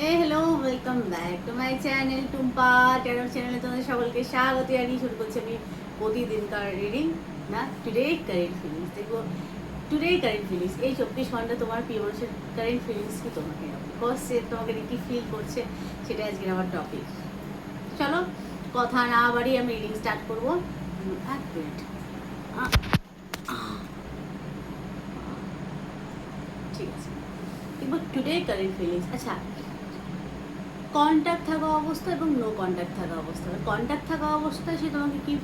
Hello welcome back to my channel Tumpa tarot চ্যানেলে তোমাদের সকলকে স্বাগত জানিয়ে শুরু করছি আমি প্রতিদিনকার রিডিং না? টুডে কারেন্ট ফিলিংস দেখব টুডে কারেন্ট ফিলিংস এই চব্বিশ ঘণ্টা তোমার প্রিয় মানুষের কারেন্ট ফিলিংস কি তোমাকে? সে তোমাকে কি ফিল করছে সেটা আজকের আমার টপিক চলো, কথা না বাড়িয়ে আমি রিডিং স্টার্ট করব। এক মিনিট। ঠিক আছে। দেখব টুডে কারেন্ট ফিলিংস আচ্ছা কন্ট্যাক্ট থাকা অবস্থা এবং নো কন্ট্যাক্ট থাকা অবস্থা। কন্ট্যাক্ট থাকা অবস্থায় সে তোমাকে কি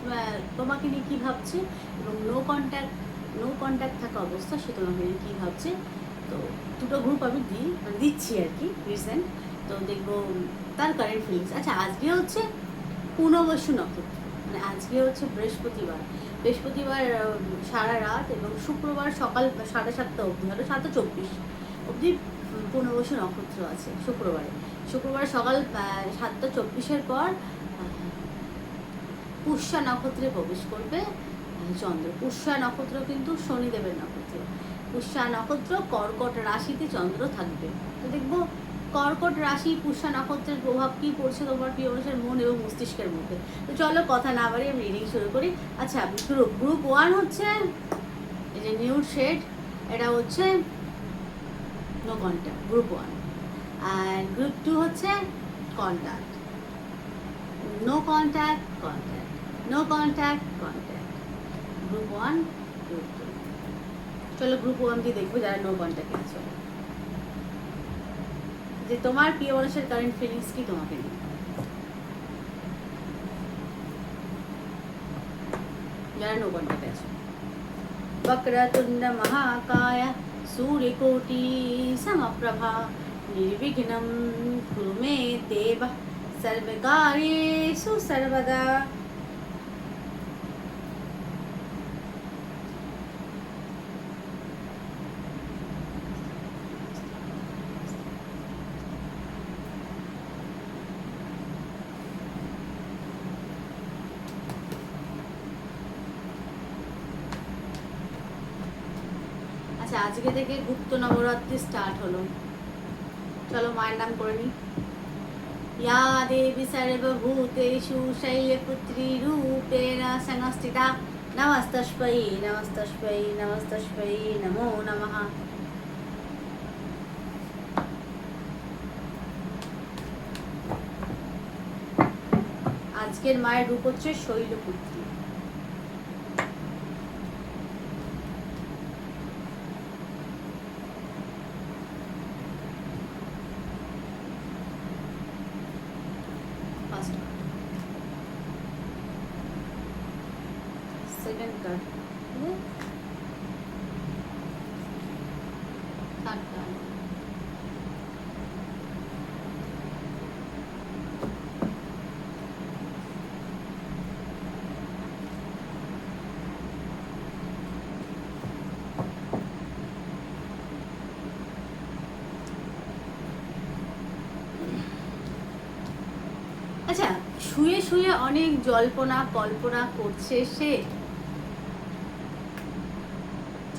তোমাকে নিয়ে কী ভাবছে? এবং নো কন্ট্যাক্ট নো কন্ট্যাক্ট থাকা অবস্থা সে তোমাকে নিয়ে কী ভাবছে? তো দুটো গ্রুপ আমি দিই মানে দিচ্ছি আর কি রিসেন্ট তো দেখব তার কারেন্ট ফিলিংস আচ্ছা আজকে হচ্ছে পুনর্বসু নক্ষত্র। মানে আজকে হচ্ছে বৃহস্পতিবার। বৃহস্পতিবার সারা রাত এবং শুক্রবার সকাল সাড়ে সাতটা অবধি হলো সাতটা চব্বিশ অবধি পুনর্বসু নক্ষত্র আছে শুক্রবারে। শুক্রবার সকাল সাতটা চব্বিশের পর পুষ্যা নক্ষত্রে প্রবেশ করবে চন্দ্র। পুষ্যা নক্ষত্র কিন্তু শনিদেবের নক্ষত্র। পুষ্যা নক্ষত্র কর্কট রাশিতে চন্দ্র থাকবে। তো দেখব কর্কট রাশি, পুষ্যা নক্ষত্রের প্রভাব কি পড়ছে তোমার প্রিয় মানুষের মন এবং মস্তিষ্কের মধ্যে? তো চলো কথা না বাড়ি আমি রিডিং শুরু করি। আচ্ছা গ্রুপ গ্রুপ ওয়ান হচ্ছে, এই যে নিউ শেড এটা হচ্ছে নো কন্ট্যাক্ট গ্রুপ ওয়ান আর গ্রুপ টু হচ্ছে contact no contact contact no contact contact group one group two চলো গ্রুপ ওয়ান দিয়ে দেখবো যারা নো কন্ট্যাক্টে আছে যে তোমার প্রিয় মানুষের কারেন্ট ফিলিংস কি তোমাকে নিয়ে যারা নো কন্ট্যাক্টে আছে वक्रतुण्ड महाकाय सूर्यकोटि समप्रभा নির্বিঘ্নম কুরু মে দেব সর্বকার্যেষু সর্বদা আচ্ছা আজকে থেকে গুপ্ত নবরাত্রি স্টার্ট হলো। চলো মায়ের নাম করে নি। ইয়া দেবী শৈল পুত্রী রূপে সংস্থিতা নমস্তস্পৈ নমস্তস্পৈ নমস্তস্পৈ নমো নমঃ। আজকের মায়ের রূপ হচ্ছে শৈলপুত্রী। শুয়ে শুয়ে অনেক জল্পনা কল্পনা করছে সে।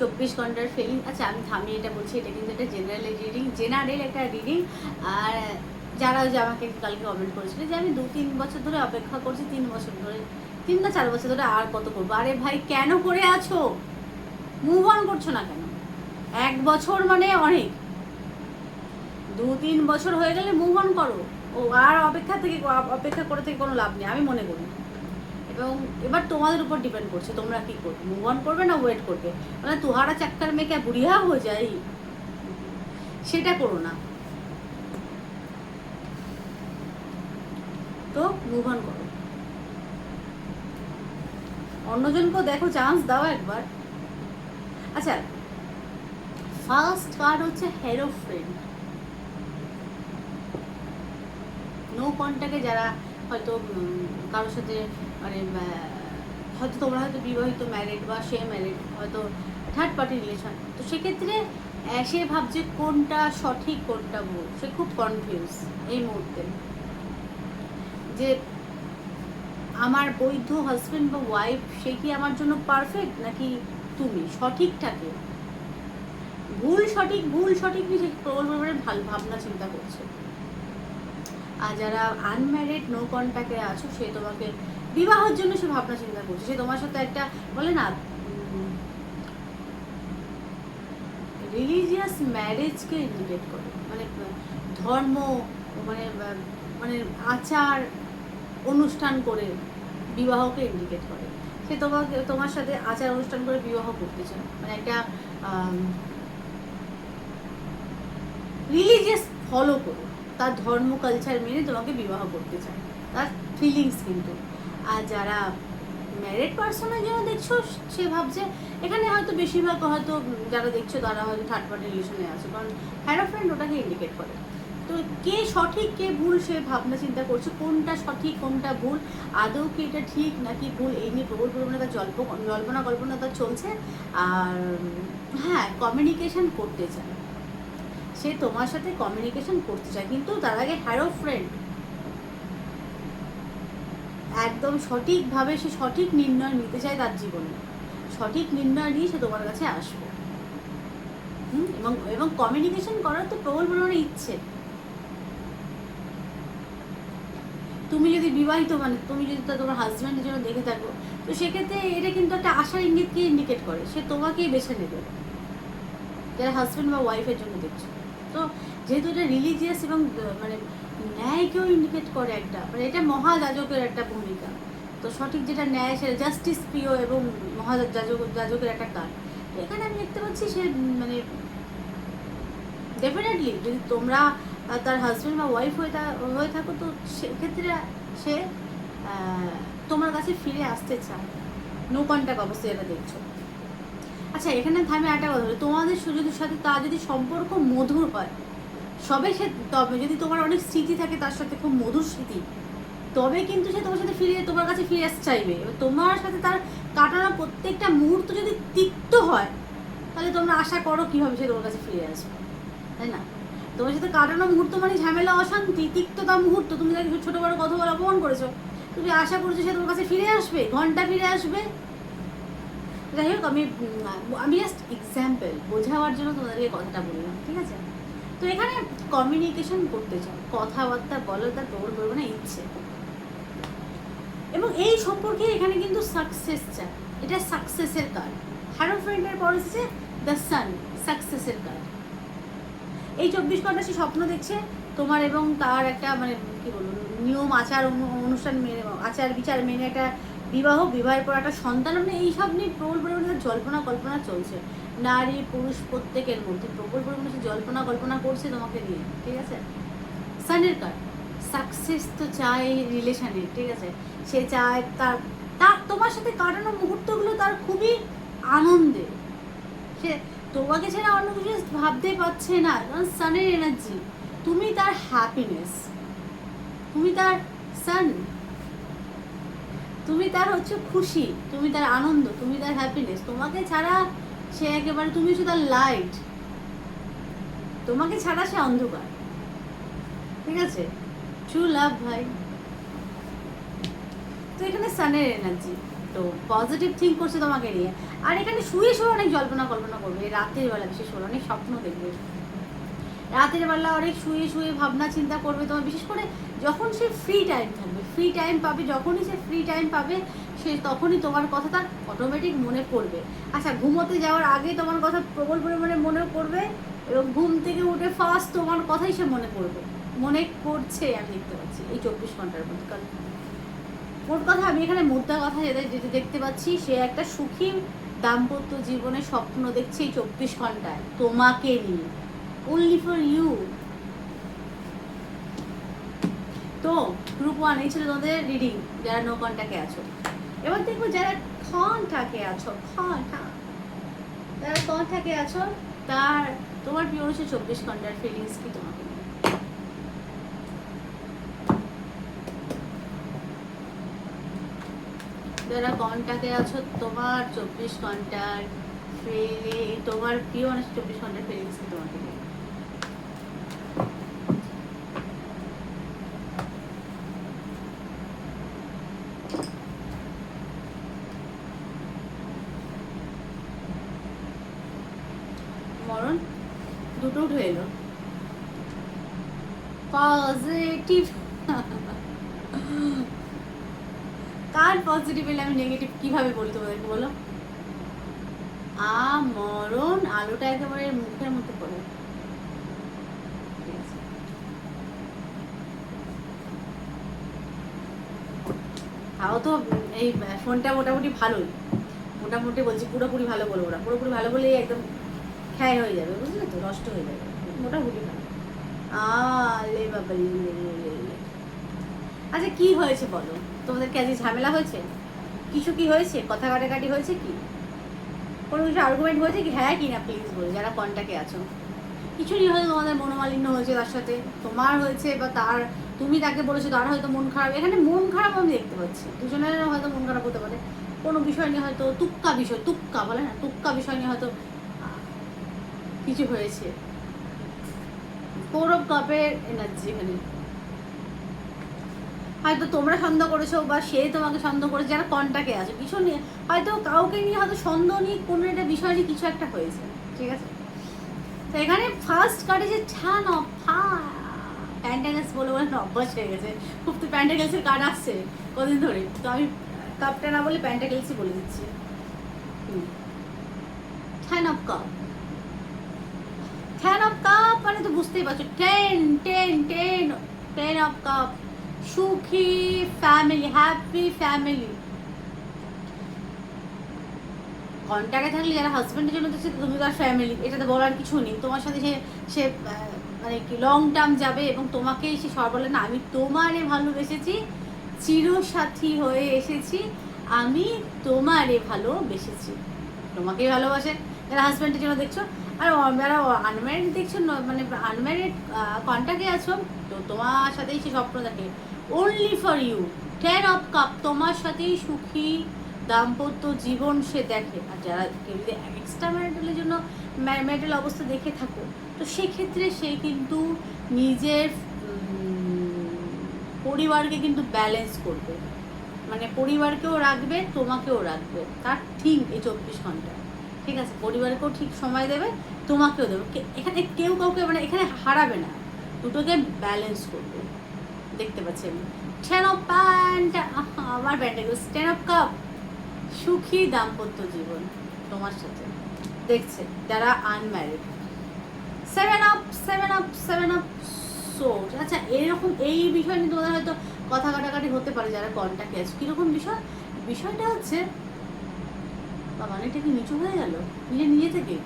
চব্বিশ ঘণ্টার ফিলিং আচ্ছা আমি থামিয়ে এটা বলছি, এটা কিন্তু একটা জেনারেল রিডিং জেনারেল একটা রিডিং আর যারা যে আমাকে কালকে কমেন্ট করেছিল যে আমি দু, তিন বছর ধরে অপেক্ষা করছি, তিন বছর ধরে, তিন না চার বছর ধরে আর কত করব? আরে ভাই, কেন করে আছো? মুভ অন করছ না কেন? এক বছর মানে অনেক। দু, তিন বছর হয়ে গেলে মুভ অন করো। ও, আর অপেক্ষা থেকে, অপেক্ষা করে থেকে কোনো লাভ নেই, আমি মনে করি। এবং এবার তোমাদের উপর ডিপেন্ড করছে, তোমরা কি করবে? মুভ অন করবে না ওয়েট করবে? মানে তুহারা চাক্কার মেয়ে বুড়িয়া হয়ে যায়, সেটা করো না। তো মুভ অন করো। অন্যজনকেও দেখো চান্স দাও একবার। আচ্ছা ফার্স্ট কার্ড হচ্ছে হেরো ফ্রেন্ড নো কন্ট্যাক্টে যারা হয়তো কারোর সাথে মানে হয়তো তোমরা হয়তো বিবাহিত ম্যারিড বা সে ম্যারিড হয়তো থার্ড পার্টি রিলেশন তো সেক্ষেত্রে সে ভাবছে কোনটা সঠিক, কোনটা ভুল। সে খুব কনফিউজ এই মুহূর্তে। যে আমার বৈধ হাজবেন্ড বা ওয়াইফ সে কি আমার জন্য পারফেক্ট নাকি তুমি? সঠিকটাকে। ভুল সঠিক ভুল সঠিক নিয়ে সে প্রবল পরিমাণে ভালো ভাবনা চিন্তা করছে। আর যারা আনম্যারিড নো কন্ট্যাক্টে আছো, সে তোমাকে বিবাহের জন্য সে ভাবনা চিন্তা করছে। সে তোমার সাথে একটা বলে না রিলিজিয়াস ম্যারেজকে ইন্ডিকেট করে। মানে ধর্ম মানে মানে আচার অনুষ্ঠান করে বিবাহকে ইন্ডিকেট করে। সে তোমাকে, তোমার সাথে আচার অনুষ্ঠান করে বিবাহ করতে চায়। মানে একটা রিলিজিয়াস ফলো করে। তার ধর্ম কালচার মেনে তোমাকে বিবাহ করতে চায়। তার ফিলিংস কিন্তু। আর যারা ম্যারিড পার্সনের জন্য দেখছ, সে ভাবছে, এখানে হয়তো বেশিরভাগ হয়তো যারা দেখছ, তারা হয়তো থার্ড পার্টি রিলেশনে আছে। কারণ হ্যারো ফ্রেন্ড ওটাকে ইন্ডিকেট করে। তো কে সঠিক, কে ভুল, সে ভাবনা চিন্তা করছে, কোনটা সঠিক, কোনটা ভুল, আদৌ কি এটা ঠিক নাকি ভুল, এই নিয়ে প্রবল পরিমাণে তার জল্প, জল্পনা কল্পনা তার চলছে। আর হ্যাঁ কমিউনিকেশন করতে চায়। সে তোমার সাথে কমিউনিকেশন করতে চায়। কিন্তু তার আগে হ্যারো ফ্রেন্ড একদম সঠিকভাবে সে সঠিক নির্ণয় নিতে চায় তার জীবনে। সঠিক নির্ণয় নিয়ে সে তোমার কাছে আসবে। এবং এবং কমিউনিকেশন করার তো প্রবল পরিমাণে ইচ্ছে। তুমি যদি বিবাহিত মানে তুমি যদি তোমার হাজব্যান্ডের জন্য দেখে থাকো, তো সেক্ষেত্রে এটা কিন্তু একটা আশার ইঙ্গিতকে ইন্ডিকেট করে। সে তোমাকেই বেছে নেবে। যারা হাজব্যান্ড বা ওয়াইফের জন্য দেখছ। তো যেহেতু এটা রিলিজিয়াস এবং মানে ন্যায়কেও ইন্ডিকেট করে একটা মানে এটা মহাযাজকের একটা ভূমিকা। তো সঠিক যেটা ন্যায়, সেটা জাস্টিস প্রিয় এবং মহাযাজক যাজকের একটা কাজ। এখানে আমি দেখতে পাচ্ছি সে মানে ডেফিনেটলি যদি তোমরা তার হাজব্যান্ড বা ওয়াইফ হয়ে হয়ে থাকো, তো সেক্ষেত্রে সে তোমার কাছে ফিরে আসতে চায়। নো কন্ট্যাক্ট অবশ্যই এটা দেখছ। আচ্ছা এখানে থামে একটা কথা তোমাদের সুযোগের সাথে তার যদি সম্পর্ক মধুর হয় সবে সে তবে যদি তোমার অনেক স্মৃতি থাকে তার সাথে খুব মধুর স্মৃতি, তবে কিন্তু সে তোমার সাথে ফিরে, তোমার কাছে ফিরে আসতে চাইবে। এবার তোমার সাথে তার কাটানো প্রত্যেকটা মুহূর্ত যদি তিক্ত হয়, তাহলে তোমরা আশা করো কীভাবে সে তোমার কাছে ফিরে আসবে, তাই না? তোমার সাথে কাটানো মুহূর্ত মানে ঝামেলা, অশান্তি, তিক্ততা মুহূর্ত। তুমি তাকে ছোটো বড়ো কথা বলে অপমান করেছ, তুমি আশা করছ সে তোমার কাছে ফিরে আসবে, ঘণ্টা ফিরে আসবে? যাই হোক, আমি আমি জাস্ট এক্সাম্পল বোঝাবার জন্য তোমাদেরকে কথাটা বললাম, ঠিক আছে? তো এখানে কমিউনিকেশন করতে চাও, কথাবার্তা বলার তার প্রবল পরিমাণে ইচ্ছে। এবং এই সম্পর্কে এখানে কিন্তু সাকসেস চায় এটা সাকসেসের কার্ড হ্যারো ফ্রেন্ডের পর এসেছে দ্য সান সাকসেসের কার্ড এই চব্বিশ ঘণ্টা সে স্বপ্ন দেখছে তোমার এবং তার একটা মানে কি বলব, নিয়ম, আচার অনুষ্ঠান মেনে আচার বিচার মেনে একটা বিবাহ, বিবাহের পর একটা সন্তান মানে এইসব নিয়ে প্রবল পরিমাণে জল্পনা, কল্পনা চলছে। নারী, পুরুষ প্রত্যেকের মধ্যে প্রবল পরিমাণে জল্পনা, কল্পনা করছে তোমাকে নিয়ে, ঠিক আছে? সানের কার্ড। সাকসেস তো চায় রিলেশনে ঠিক আছে? সে চায় তার তার, তোমার সাথে কাটানো মুহূর্তগুলো তার খুবই আনন্দের সে, তোমাকে ছাড়া অন্য কিছু ভাবতে পারছে না, কারণ সানের এনার্জি তুমি তার হ্যাপিনেস তুমি তার সান। তুমি তার হচ্ছে খুশি, তুমি তার আনন্দ, তুমি তার হ্যাপিনেস তোমাকে ছাড়া সে একেবারে, তুমি হচ্ছে তার লাইট তোমাকে ছাড়া সে অন্ধকার। ঠিক আছে? ট্রু লাভ ভাই। তো এখানে সানের এনার্জি তো পজিটিভ থিঙ্ক করছে তোমাকে নিয়ে। আর এখানে শুয়ে শুয়ে অনেক জল্পনা কল্পনা করবে রাতের বেলা বিশেষ করে অনেক স্বপ্ন দেখবে। রাতের বেলা অনেক শুয়ে শুয়ে ভাবনা চিন্তা করবে তোমার, বিশেষ করে যখন সে ফ্রি টাইম থাকবে ফ্রি টাইম পাবে, যখনই সে ফ্রি টাইম পাবে, সে তখনই তোমার কথা তার অটোমেটিক মনে পড়বে। আচ্ছা ঘুমোতে যাওয়ার আগে তোমার কথা প্রবল পরিমাণে মনে পড়বে এবং ঘুম থেকে উঠে ফার্স্ট তোমার কথাই সে মনে পড়বে। মনে করছে, আমি দেখতে পাচ্ছি এই চব্বিশ ঘণ্টার মধ্যে। কারণ মোট কথা আমি এখানে মুদ্রা কথা যেটা যেটা দেখতে পাচ্ছি, সে একটা সুখী দাম্পত্য জীবনে স্বপ্ন দেখছে এই চব্বিশ ঘন্টায়। তোমাকে নিয়ে। অনলি ফর ইউ তো গ্রুপ ওয়ান এই ছিল তোমাদের রিডিং যারা নো কন্ট্যাক্টে আছো। এবার দেখব যারা কন্ট্যাক্টে আছো কন্ট্যাক্ট যারা কন্ট্যাক্টে আছো, তার, তোমার প্রিয় হচ্ছে চব্বিশ ঘণ্টার ফিলিংস কি তোমাকে যারা কন্ট্যাক্টে আছো, তোমার চব্বিশ ঘণ্টার ফিলে তোমার প্রিয় মানুষ চব্বিশ ঘণ্টার ফিলিংস কি তোমাকে মরণ দুটো এলো। পজিটিভ কার পজিটিভ এলে আমি নেগেটিভ কীভাবে বলি তোমাদেরকে বলো? আ মরণ আলোটা একেবারে মুখের মধ্যে পড়ে। তাও তো এই ফোনটা মোটামুটি ভালোই। মোটামুটি বলছি পুরোপুরি ভালো বলব না। পুরোপুরি ভালো বলে একদম খ্যায় হয়ে যাবে বুঝলে তো? নষ্ট হয়ে যাবে। মোটামুটি ভালো। আলে বাবা। আচ্ছা কি হয়েছে বলো? তোমাদের কি আজকে ঝামেলা হয়েছে? কিছু কি হয়েছে? কথা কাটাকাটি হয়েছে কি? কোনো কিছু আর্গুমেন্ট হয়েছে কি? হ্যাঁ কি না প্লিজ বলো যারা কন্টাক্টে আছো। কিছু নিয়ে হয়তো তোমাদের মনোমালিন্য হয়েছে তার সাথে। তোমার হয়েছে বা তার তুমি তাকে বলেছ তার হয়তো মন খারাপ। এখানে মন খারাপ আমি দেখতে পাচ্ছি। দুজনের হয়তো মন খারাপ হতে পারে। কোনো বিষয় নিয়ে হয়তো তুক্কা বিষয় তুক্কা বলে না তুক্কা বিষয় নিয়ে হয়তো কিছু হয়েছে। কৌরব কাপের এনার্জি এখানে হয়তো তোমরা সন্দেহ করেছ বা সে তোমাকে সন্দেহ করেছে, যারা কন্টাক্টে আছে, কিছু নিয়ে, হয়তো কাউকে নিয়ে হয়তো সন্দেহ নিয়ে কোনো একটা বিষয় নিয়ে কিছু একটা হয়েছে, ঠিক আছে? তো এখানে ফার্স্ট কার্ডে যে ছান অফা বলে বলে অভ্যাস হয়ে গেছে। খুব তো প্যান্টাগেলসের কার্ড আসছে কদিন ধরে। তো আমি কাপটা না বলে প্যান্টাগেলসই বলে দিচ্ছি। টেন অফ কাপ তো বুঝতেই পারছ। Ten ten ten ten of cup সুখী ফ্যামিলি হ্যাপি ফ্যামিলি কন্ট্যাক্টে থাকলে যারা হাজব্যান্ডের জন্য দেখছে তুমি তার ফ্যামিলি এটাতে বলার কিছু নেই। তোমার সাথে সে সে মানে কি লং টার্ম যাবে এবং তোমাকেই সে সব বলে, না, আমি তোমারে ভালোবেসেছি, চিরসাথী হয়ে এসেছি, আমি তোমারে ভালোবেসেছি। তোমাকেই ভালোবাসে। যারা হাজব্যান্ডের জন্য দেখছ আর যারা আনম্যারিড দেখছ? মানে আনম্যারিড কন্ট্যাক্টে আছো? তো তোমার সাথেই সে স্বপ্ন দেখে। Only for you ten of cup তোমার সাথেই সুখী দাম্পত্য জীবন সে দেখে। আর যারা কেউ যদি এক্সট্রা ম্যারিটালের জন্য ম্যারিটাল অবস্থা দেখে থাকো, তো সেক্ষেত্রে সে কিন্তু নিজের পরিবারকে কিন্তু ব্যালেন্স করবে। মানে পরিবারকেও রাখবে, তোমাকেও রাখবে। তার ঠিক এই চব্বিশ ঘণ্টা। ঠিক আছে, পরিবারকেও ঠিক সময় দেবে, তোমাকেও দেবে। এখানে কেউ কাউকে মানে এখানে হারাবে না। দুটোকে ব্যালেন্স করবে। দেখতে পাচ্ছি আমি। টেন অফ প্যান্ট আমার প্যান্টে টেন অফ কাপ সুখী দাম্পত্য জীবন তোমার সাথে। দেখছে, যারা unmarried seven up seven up seven up source আচ্ছা এরকম এই বিষয় নিয়ে তোমাদের হয়তো কথা কাটাকাটি হতে পারে যারা কন্ট্যাক্টে আছে। কীরকম বিষয়? বিষয়টা হচ্ছে বাবা এটা কি নিচু হয়ে গেল? নিজে নিজে থেকে?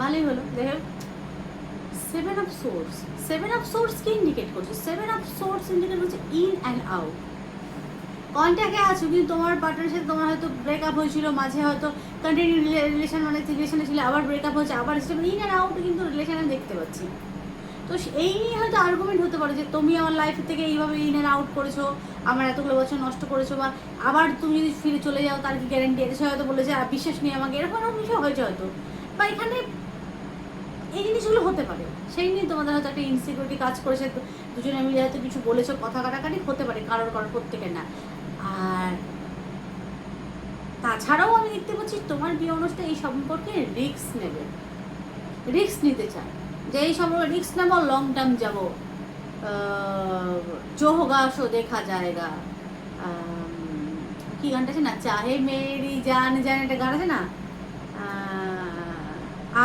ভালোই হলো, দেখো seven of source seven of source কি ইন্ডিকেট করছে? সেভেন অফ সোর্স ইন্ডিকেট করছে ইন অ্যান্ড আউট কন্ট্যাক্টে আছো? কিন্তু তোমার পার্টনারের সাথে তোমার হয়তো ব্রেকআপ হয়েছিল, মাঝে হয়তো কন্টিনিউ রিলেশন মানে রিলেশনে ছিল, আবার ব্রেকআপ হয়েছে, আবার ইন অ্যান্ড আউট কিন্তু রিলেশনে দেখতে পাচ্ছি। তো এই নিয়ে হয়তো আর্গুমেন্ট হতে পারে যে তুমি আমার লাইফ থেকে এইভাবে ইন অ্যান্ড আউট করেছ, আমার এতগুলো বছর নষ্ট করেছ, বা আবার তুমি যদি ফিরে চলে যাও, তার কি গ্যারেন্টি আছে? হয়তো বলেছে, "আর বিশ্বাস নেই আমাকে। এরকম এরকম বিষয় হয়েছে হয়তো। বা এখানে এই জিনিসগুলো হতে পারে। সেই নিয়ে তোমাদের হয়তো একটা ইনসিকিউরিটি কাজ করেছে। দুজনে মিলে হয়তো কিছু বলেছ, কথা কাটাকাটি হতে পারে, কারোর কারোর প্রত্যেকের না। আর তাছাড়াও আমি দেখতে পাচ্ছি, তোমার বিয়ে অনুষ্ঠান এই সম্পর্কে রিস্ক নেবে। রিস্ক নিতে চায়। যে এই সম্পর্কে রিক্স নেব লং টার্ম যাব। জো হোগা সো দেখা যায়গা। কি গানটা আছে না? চাহে মেরি জান জান একটা গান আছে না?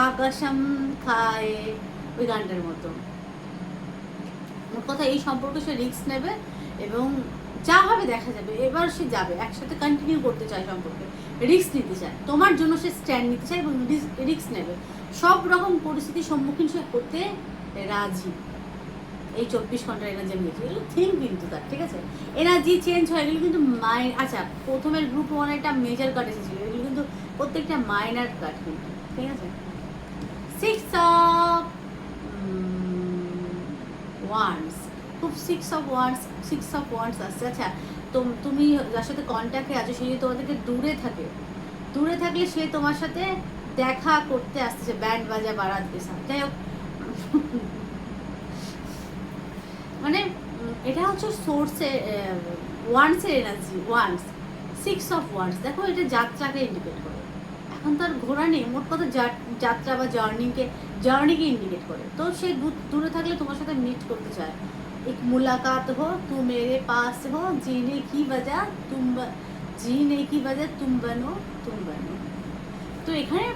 আকাশম খায়, ওই গানটার মতো। কথা এই সম্পর্কে সে রিক্স নেবে এবং যা হবে দেখা যাবে। এবার সে যাবে, একসাথে কন্টিনিউ করতে চায় সম্পর্কে। রিস্ক নিতে চায়। তোমার জন্য সে স্ট্যান্ড নিতে চায় এবং রিস্ক নেবে। সব রকম পরিস্থিতির সম্মুখীন সে করতে রাজি। এই চব্বিশ ঘণ্টার এনার্জি আমি দেখি। এগুলো থিম কিন্তু তার, ঠিক আছে? এনার্জি চেঞ্জ হয়, এগুলো কিন্তু মাইন আচ্ছা প্রথমের গ্রুপ ওয়ান একটা মেজর কার্ড এসেছিল। এগুলো কিন্তু প্রত্যেকটা মাইনার কার্ড কিন্তু, ঠিক আছে? সিক্স অফ ওয়ান্স খুব six of wands six of wands আসছে। আচ্ছা তুমি যার সাথে কন্ট্যাক্টে আছো, সে যদি তোমার থেকে দূরে থাকে, দূরে থাকলে সে তোমার সাথে দেখা করতে আসতেছে ব্যান্ড বাজা বারাতকে সাথে যাই হোক। মানে এটা হচ্ছে সোর্সে ওয়ান্সের energy wands six of wands দেখো, এটা যাত্রাকে ইন্ডিকেট করে। এখন তো আর ঘোরা নেই, মোট কথা যাত্রা বা জার্নিকে জার্নিকে ইন্ডিকেট করে। তো সে দূরে থাকলে তোমার সাথে মিট করতে চায়। एक मुलाकात हो तू मेरे पास हो जीने की वजह तुम ब- जीने की वजह तुम बनो तुम बनो তো এখানে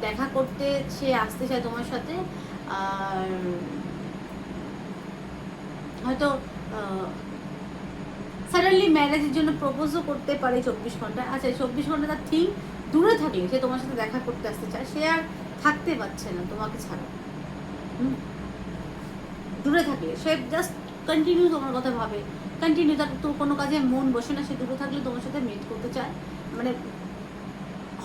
দেখা করতে সে আসতে চায় তোমার সাথে আর হয়তো সাডেনলি ম্যারেজের জন্য প্রপোজও করতে পারে চব্বিশ ঘন্টা আচ্ছা চব্বিশ ঘন্টা তার থিম দূরে থাকলে সে তোমার সাথে দেখা করতে আসতে চায় সে আর থাকতে পারছে না তোমাকে ছাড়া হুম? দূরে থাকলে সে জাস্ট কন্টিনিউ তোমার কথা ভাবে। কন্টিনিউ তার তো কোনো কাজে মন বসে না, সে দূরে থাকলে তোমার সাথে মিট করতে চায়। মানে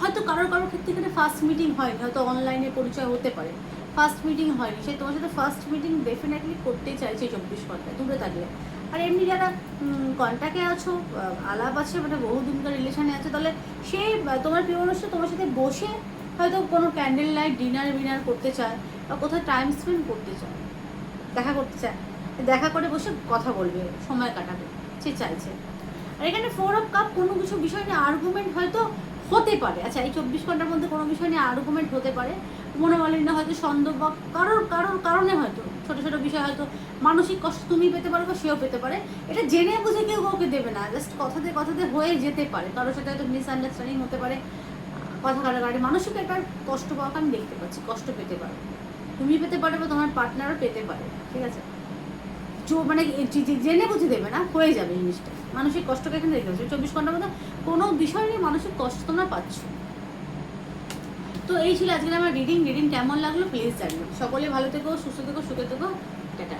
হয়তো কারোর কারোর ক্ষেত্রে এখানে ফার্স্ট মিটিং হয়নি, হয়তো অনলাইনে পরিচয় হতে পারে। ফার্স্ট মিটিং হয়নি, সে তোমার সাথে ফার্স্ট মিটিং ডেফিনেটলি করতেই চাইছে চব্বিশ ঘন্টায়, দূরে থাকলে। আর এমনি যারা কন্ট্যাক্টে আছো আলাপ আছে মানে বহুদিনকার রিলেশনে আছে, তাহলে সেই তোমার প্রিয় মানুষটা তোমার সাথে বসে হয়তো কোনো ক্যান্ডেল লাইট ডিনার উইনার করতে চায়, বা কোথাও টাইম স্পেন্ড করতে চায়, দেখা করতে চায়। দেখা করে বসে কথা বলবে, সময় কাটাবে, সে চাইছে। আর এখানে ফোর অফ কাপ কোনো কিছু বিষয় নিয়ে আর্গুমেন্ট হয়তো হতে পারে। আচ্ছা এই চব্বিশ ঘণ্টার মধ্যে কোনো বিষয় নিয়ে আর্গুমেন্ট হতে পারে। মনোমালিন্য হয়তো সন্দেহ বা কারোর কারোর কারণে হয়তো, ছোট ছোট বিষয় হয়তো মানসিক কষ্ট তুমি পেতে পারো বা সেও পেতে পারে। এটা জেনে বুঝে কেউ কাউকে দেবে না জাস্ট কথাতে কথাতে হয়ে যেতে পারে। কারোর সাথে হয়তো মিসআন্ডারস্ট্যান্ডিং হতে পারে, কথা কাটাকাটি, মানসিক একটা কষ্ট পাওয়াকে আমি দেখতে পাচ্ছি, কষ্ট পেতে পারো। তুমি পেতে পারো বা তোমার পার্টনারও পেতে পারে, ঠিক আছে? মানে জেনে বুঝে দেবে না, হয়ে যাবে জিনিসটা। মানসিক কষ্টকে এখানে দেখতে পাচ্ছি চব্বিশ ঘণ্টার মধ্যে কোনো বিষয় নিয়ে মানসিক কষ্ট তোমরা পাচ্ছ। তো এই ছিল আজকে আমার রিডিং রিডিং কেমন লাগল? প্লিজ জানিও। সকলে ভালো থেকো, সুস্থ থেকো, সুখে থেকো। টাটা।